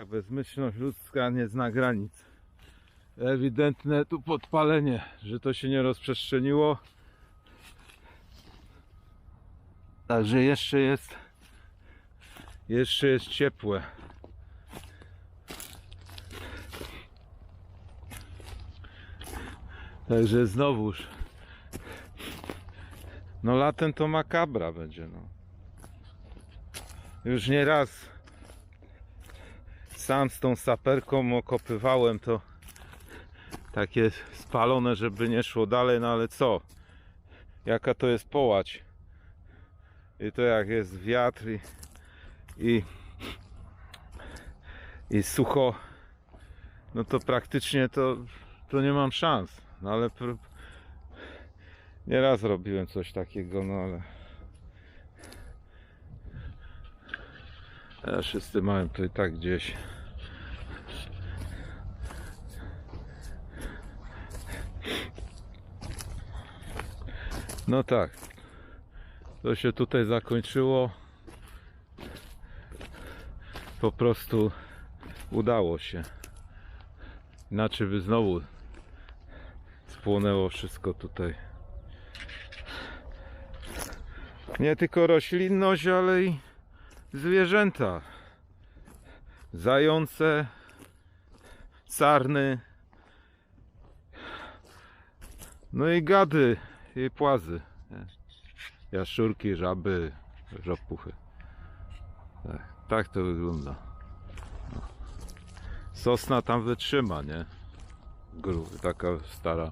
Tak, bezmyślność ludzka nie zna granic. Ewidentne tu podpalenie, że to się nie rozprzestrzeniło. Także jeszcze jest jeszcze jest ciepłe. Także znowuż no latem to makabra będzie no. Już nie raz sam z tą saperką okopywałem to takie spalone, żeby nie szło dalej, no ale co? Jaka to jest połać? I to jak jest wiatr i, i, i sucho, no to praktycznie to, to nie mam szans. No ale nieraz robiłem coś takiego, no ale ja mają to i tak gdzieś. No tak. To się tutaj zakończyło. Po prostu udało się. Inaczej by znowu spłonęło wszystko tutaj. Nie tylko roślinność, ale i zwierzęta. Zające, sarny, no i gady płazy. nie? Jaszczurki, żaby, żopuchy. Tak, tak to wygląda. No. Sosna tam wytrzyma, nie? Gru, taka stara.